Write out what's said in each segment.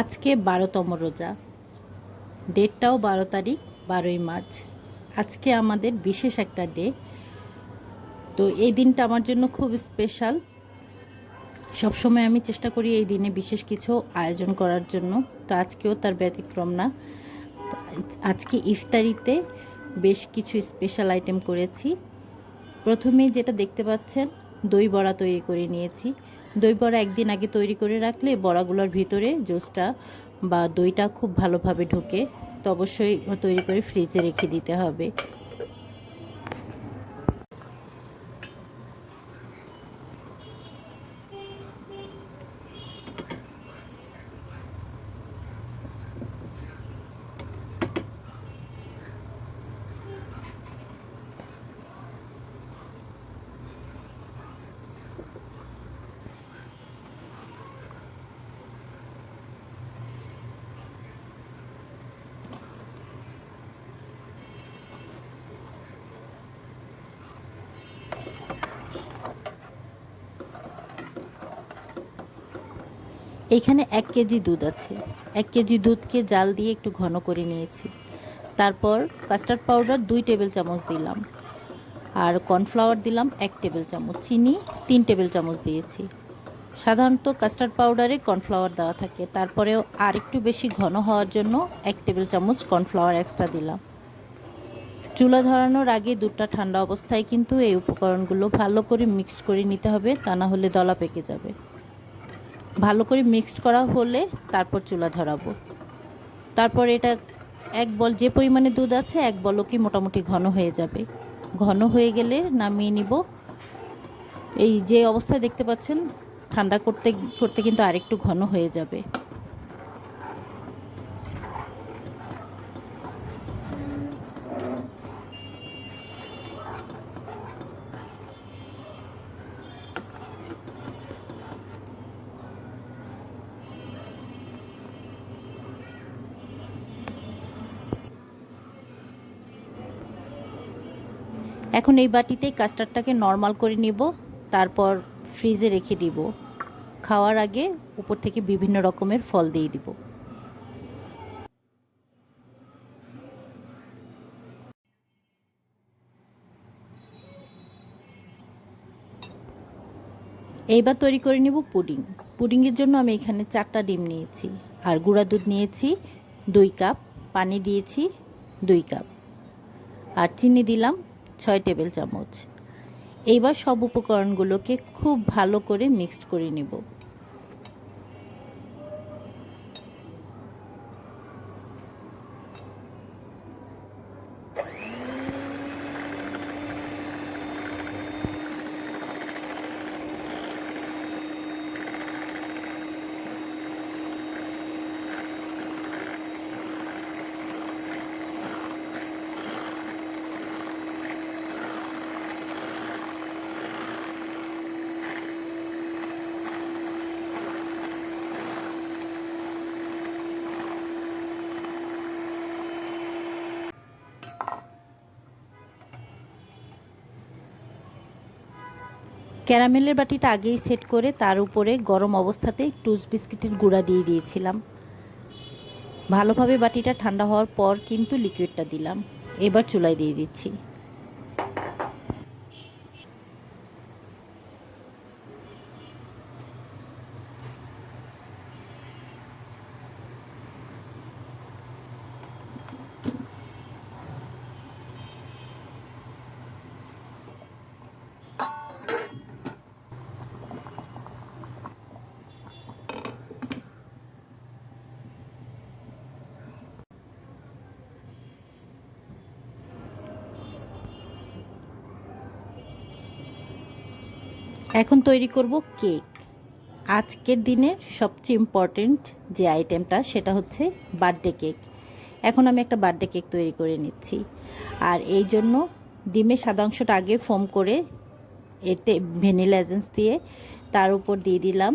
আজকে বারোতম রোজা। ডেটটাও বারো তারিখ, বারোই মার্চ। আজকে আমাদের বিশেষ একটা ডে। তো এই দিনটা আমার জন্য খুব স্পেশাল। সবসময় আমি চেষ্টা করি এই দিনে বিশেষ কিছু আয়োজন করার জন্য। তো আজকেও তার ব্যতিক্রম না। আজকে ইফতারিতে বেশ কিছু স্পেশাল আইটেম করেছি। প্রথমেই যেটা দেখতে পাচ্ছেন, দই বড়া তৈরি করে নিয়েছি। দই বড়া একদিন আগে তৈরি করে রাখলে বড়াগুলোর ভিতরে জুসটা বা দইটা খুব ভালোভাবে ঢোকে। তো অবশ্যই তৈরি করে ফ্রিজে রেখে দিতে হবে। এইখানে এক কেজি দুধ আছে। এক কেজি দুধকে জাল দিয়ে একটু ঘন করে নিয়েছি। তারপর কাস্টার্ড পাউডার দুই টেবিল চামচ দিলাম। আর কর্নফ্লাওয়ার দিলাম এক টেবিল চামচ। চিনি তিন টেবিল চামচ দিয়েছি। সাধারণত কাস্টার্ড পাউডারে কর্নফ্লাওয়ার দেওয়া থাকে। তারপরেও আর একটু বেশি ঘন হওয়ার জন্য এক টেবিল চামচ কর্নফ্লাওয়ার এক্সট্রা দিলাম। চুলা ধরানোর আগে দুধটা ঠান্ডা অবস্থায় কিন্তু এই উপকরণগুলো ভালো করে মিক্সড করে নিতে হবে, তা না হলে দলা পেকে যাবে। ভালো করে মিক্সড করা হলে তারপর চুলা ধরাবো। তারপর এটা এক বল, যে পরিমাণে দুধ আছে, এক বলও কি মোটামুটি ঘন হয়ে যাবে। ঘন হয়ে গেলে নামিয়ে নিব। এই যে অবস্থায় দেখতে পাচ্ছেন, ঠান্ডা করতে করতে কিন্তু আরেকটু ঘন হয়ে যাবে। এখন এই বাটিতেই কাস্টার্ডটাকে নর্মাল করে নিব, তারপর ফ্রিজে রেখে দিব। খাওয়ার আগে উপর থেকে বিভিন্ন রকমের ফল দিয়ে দিব। এইবার তৈরি করে নিব পুডিং। পুডিংয়ের জন্য আমি এখানে চারটা ডিম নিয়েছি, আর গুঁড়া দুধ নিয়েছি দুই কাপ, পানি দিয়েছি দুই কাপ। আর চিনি দিলাম ছয় টেবিল চামচ। এইবার সব উপকরণগুলোকে খুব ভালো করে মিক্সড করে নেব। ক্যারামেলের বাটিটা আগেই সেট করে তার উপরে গরম অবস্থাতে টুস বিস্কিটের গুঁড়া দিয়ে দিয়েছিলাম। ভালোভাবে বাটিটা ঠান্ডা হওয়ার পর কিন্তু লিকুইডটা দিলাম। এবার চুলায় দিয়ে দিচ্ছি। এখন তৈরি করব কেক। আজকের দিনের সবচেয়ে ইম্পর্টেন্ট যে আইটেমটা সেটা হচ্ছে বার্থডে কেক এখন আমি একটা বার্থডে কেক তৈরি করে নিচ্ছি। আর এই জন্য ডিমের সাদা অংশটা আগে ফোম করে এতে ভ্যানিলা এজেন্স দিয়ে তার উপর দিয়ে দিলাম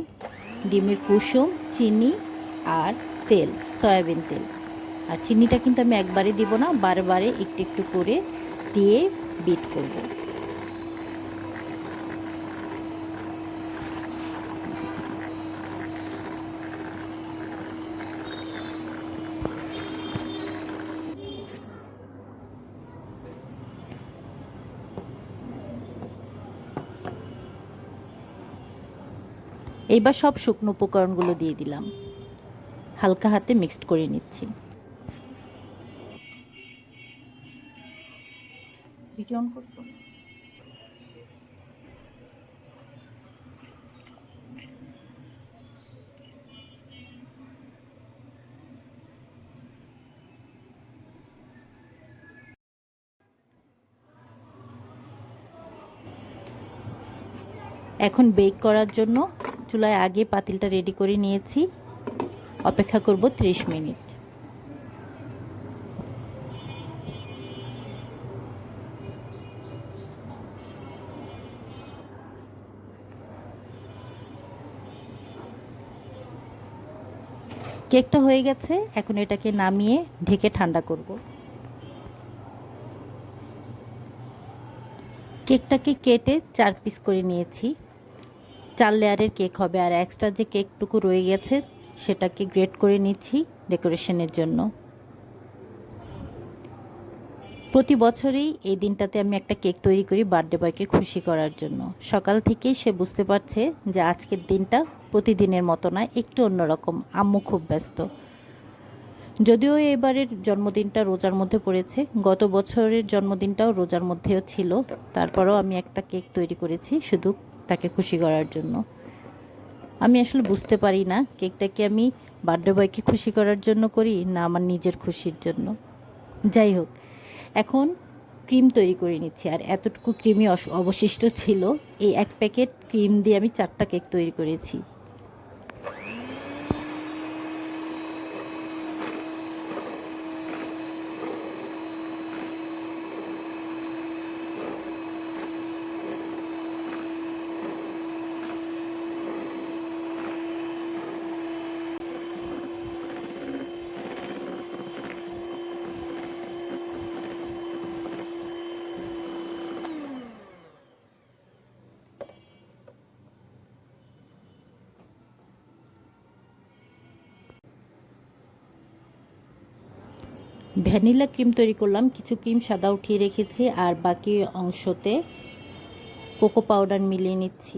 ডিমের কুসুম, চিনি আর তেল, সয়াবিন তেল। আর চিনিটা কিন্তু আমি একবারে দিব না বারে বারে একটু একটু করে দিয়ে বিট করব। এইবার সব শুকনো উপকরণগুলো দিয়ে দিলাম। হালকা হাতে মিক্সড করে নিচ্ছি। এখন বেক করার জন্য চুলায় আগে পাতিলটা রেডি করে নিয়েছি। অপেক্ষা করব 30 মিনিট। কেকটা হয়ে গেছে, এখন এটাকে নামিয়ে ঢেকে ঠান্ডা করব। কেকটাকে কেটে চার পিস করে নিয়েছি। চার লেয়ারের কেক হবে আর এক্সট্রা যে কেকটুকু রয়ে গেছে সেটাকে গ্রেট করে নিচ্ছি ডেকোরেশনের জন্য। প্রতি বছরই এই দিনটাতে আমি একটা কেক তৈরি করি বার্থডে বয়কে খুশি করার জন্য। সকাল থেকেই সে বুঝতে পারছে যে আজকের দিনটা প্রতিদিনের মতো না, একটু অন্যরকম। আম্মু খুব ব্যস্ত। যদিও এবারের জন্মদিনটা রোজার মধ্যে পড়েছে, গত বছরের জন্মদিনটাও রোজার মধ্যেও ছিল। তারপরেও আমি একটা কেক তৈরি করেছি, শুধু তাকে খুশি করার জন্য। আমি আসলে বুঝতে পারি না কেকটা কি আমি বার্থডে বয়কে খুশি করার জন্য করি না আমার নিজের খুশির জন্য। যাই হোক, এখন ক্রিম তৈরি করে নিচ্ছি। আর এতটুকু ক্রিমই অবশিষ্ট ছিল। এই এক প্যাকেট ক্রিম দিয়ে আমি চারটা কেক তৈরি করেছি। ভ্যানিলা ক্রিম তৈরি করলাম, কিছু ক্রিম সাদা উঠিয়ে রেখেছি, আর বাকি অংশতে কোকো পাউডার মিলিয়ে নিচ্ছি।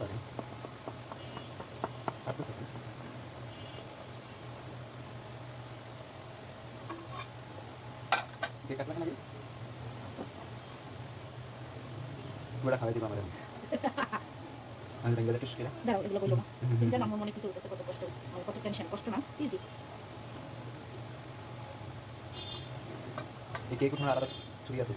Lagi. Gua খাওয়াই দিবা আমাদের। আমি বেঙ্গলে টুস করে। দাও এগুলো না কিন্তু আমার মনে কিছু চলতেছে কত কষ্ট। কত টেনশন কষ্ট না? ইজি এই কেক উঠানোর আলাদা ছুরি আছে?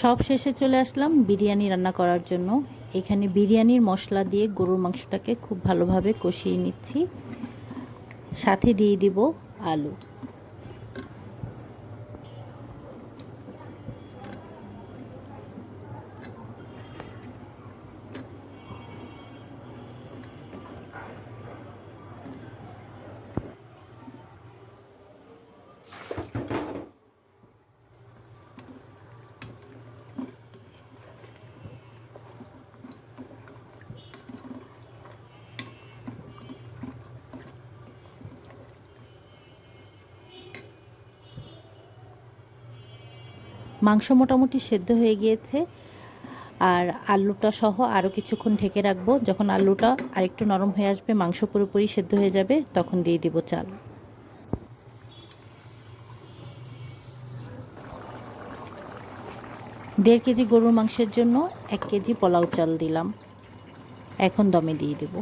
সব শেষে চলে আসলাম বিরিয়ানি রান্না করার জন্য। এখানে বিরিয়ানির মশলা দিয়ে গরুর মাংসটাকে খুব ভালোভাবে কষিয়ে নিচ্ছি। সাথে দিয়ে দিব আলু। মাংস মোটামুটি সেদ্ধ হয়ে গিয়েছে, আর আলুটা সহ আরও কিছুক্ষণ ঢেকে রাখব। যখন আলুটা আরেকটু নরম হয়ে আসবে, মাংস পুরোপুরি সেদ্ধ হয়ে যাবে, তখন দিয়ে দিব চাল। দেড় কেজি গরুর মাংসের জন্য এক কেজি পোলাও চাল দিলাম। এখন দমে দিয়ে দেবো।